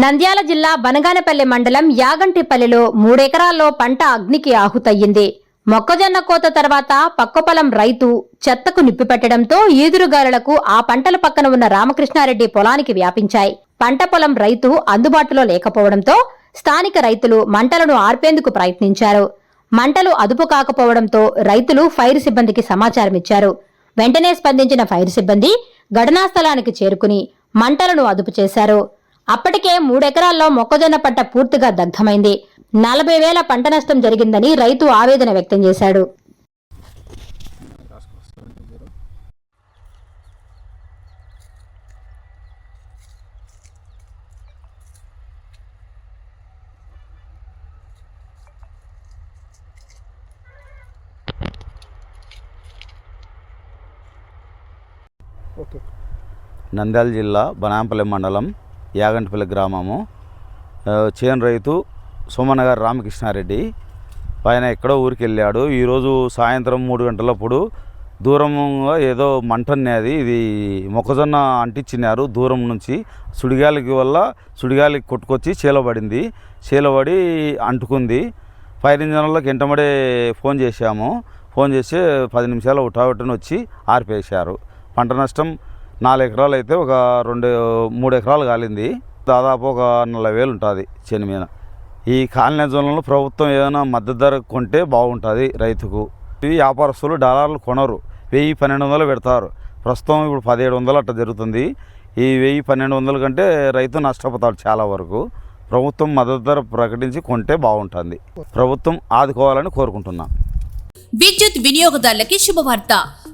నంద్యాల జిల్లా బనగానపల్లి మండలం యాగంటిపల్లిలో మూడెకరాల్లో పంట అగ్నికి ఆహుతయ్యింది. మొక్కజొన్న కోత తర్వాత పక్కపొలం రైతు చెత్తకు నిప్పిపెట్టడంతో ఈదురుగాలులకు ఆ పంటల పక్కన ఉన్న రామకృష్ణారెడ్డి పొలానికి వ్యాపించాయి. పంట పొలం రైతు అందుబాటులో లేకపోవడంతో స్థానిక రైతులు మంటలను ఆర్పేందుకు ప్రయత్నించారు. మంటలు అదుపు కాకపోవడంతో రైతులు ఫైర్ సిబ్బందికి సమాచారం ఇచ్చారు. వెంటనే స్పందించిన ఫైర్ సిబ్బంది ఘటనా స్థలానికి చేరుకుని మంటలను అదుపు చేశారు. అప్పటికే మూడెకరాల్లో మొక్కజొన్న పంట పూర్తిగా దగ్ధమైంది. నలభై వేల పంట నష్టం జరిగిందని రైతు ఆవేదన వ్యక్తం చేశాడు. నంద్యాల జిల్లా బనాంపల్లి మండలం యాగంటిపల్లి గ్రామము. చేను రైతు సుమన్ గారు రామకృష్ణారెడ్డి. ఆయన ఎక్కడో ఊరికి వెళ్ళాడు. ఈరోజు సాయంత్రం మూడు గంటలప్పుడు దూరంగా ఏదో మంటన్నది ఇది మొక్కజొన్న అంటించినారు దూరం నుంచి సుడిగాలికి వల్ల సుడిగాలికి కొట్టుకొచ్చి చీలబడింది చీలబడి అంటుకుంది. ఫైర్ ఇంజన్ వాళ్ళకి వెంటబడే ఫోన్ చేశాము. ఫోన్ చేసి పది నిమిషాలు ఉటావటని వచ్చి ఆర్పేశారు. పంట నష్టం నాలుగు ఎకరాలు అయితే ఒక రెండు మూడు ఎకరాలు కాలింది. దాదాపు ఒక నలభై వేలు ఉంటుంది చేను మీద. ఈ కాలనీ జోన్లలో ప్రభుత్వం ఏదైనా మద్దతు ధర కొంటే బాగుంటుంది రైతుకు. ఈ వ్యాపారస్తులు డాలర్లు కొనరు. వెయ్యి పన్నెండు వందలు పెడతారు. ప్రస్తుతం ఇప్పుడు పదిహేడు వందలు అట్లా జరుగుతుంది. ఈ వెయ్యి పన్నెండు వందల కంటే రైతు నష్టపోతాడు చాలా వరకు. ప్రభుత్వం మద్దతు ధర ప్రకటించి కొంటే బాగుంటుంది. ప్రభుత్వం ఆదుకోవాలని కోరుకుంటున్నాం. విద్యుత్ వినియోగదారులకి శుభవార్త.